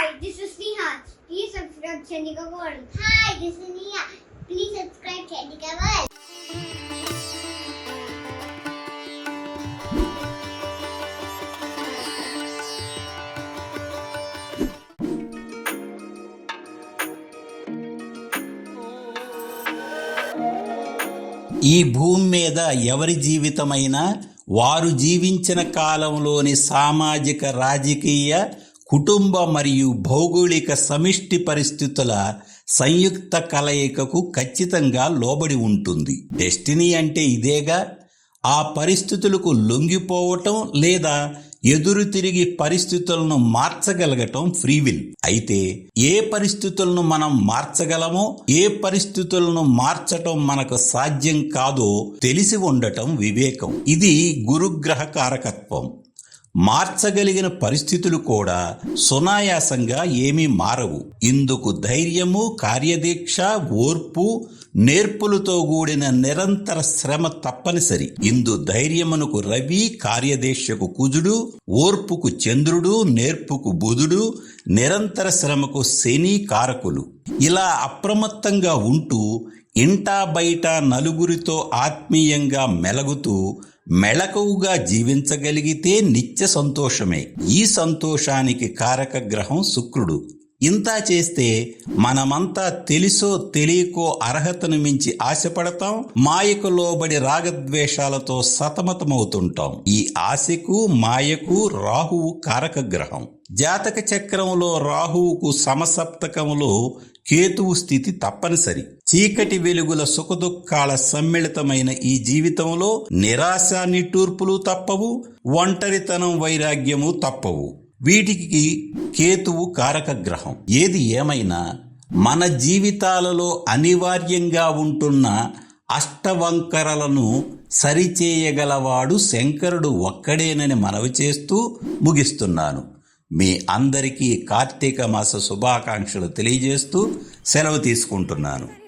Hi, this is Neha. Please subscribe Chandika World. Hi, this is Nia. Please subscribe Chandika World. ఈ భూమి మీద ఎవరి జీవితమైనా వారు జీవించిన కాలంలోని సామాజిక రాజకీయ కుటుంబ మరియు భౌగోళిక సమిష్టి పరిస్థితుల సంయుక్త కలయికకు ఖచ్చితంగా లోబడి ఉంటుంది. డెస్టినీ అంటే ఇదేగా ఆ పరిస్థితులకు లొంగిపోవటం లేదా ఎదురు తిరిగి పరిస్థితులను మార్చగలగటం ఫ్రీవిల్ అయితే ఏ పరిస్థితులను మనం మార్చగలమో ఏ పరిస్థితులను మార్చటం మనకు సాధ్యం కాదో తెలిసి ఉండటం వివేకం. ఇది గురుగ్రహ కారకత్వం మార్చగలిగిన పరిస్థితులు కూడా సునాయాసంగా ఏమీ మారవు. ఇందుకు ధైర్యము కార్యదీక్ష ఓర్పు నేర్పులతో కూడిన నిరంతర శ్రమ తప్పనిసరి. ఇందు ధైర్యమునకు రవి కార్యదీక్షకు కుజుడు ఓర్పుకు చంద్రుడు నేర్పుకు బుధుడు నిరంతర శ్రమకు శని కారకులు. ఇలా అప్రమత్తంగా ఉంటూ ఇంటా బయట నలుగురితో ఆత్మీయంగా మెలగుతూ మెళకువగా జీవించగలిగితే నిత్య సంతోషమే. ఈ సంతోషానికి కారక గ్రహం శుక్రుడు. ఇంత చేస్తే మనమంతా తెలుసో తెలియకో అర్హతను మించి ఆశపడతాం మాయకు లోబడి రాగద్వేషాలతో సతమతమవుతుంటాం. ఈ ఆశకు మాయకు రాహువు కారక గ్రహం. జాతక చక్రంలో రాహువుకు సమసప్తకములో కేతువు స్థితి తప్పనిసరి. చీకటి వెలుగుల సుఖదుఖాల సమ్మిళితమైన ఈ జీవితంలో నిరాశ నిట్టూర్పులు తప్పవు ఒంటరితనం వైరాగ్యము తప్పవు. వీటికి కేతువు కారక గ్రహం. ఏది ఏమైనా మన జీవితాలలో అనివార్యంగా ఉంటున్న అష్టవంకరలను సరిచేయగలవాడు శంకరుడు ఒక్కడేనని మనవి చేస్తూ ముగిస్తున్నాను. మీ అందరికీ కార్తీక మాస శుభాకాంక్షలు తెలియజేస్తూ సెలవు తీసుకుంటున్నాను.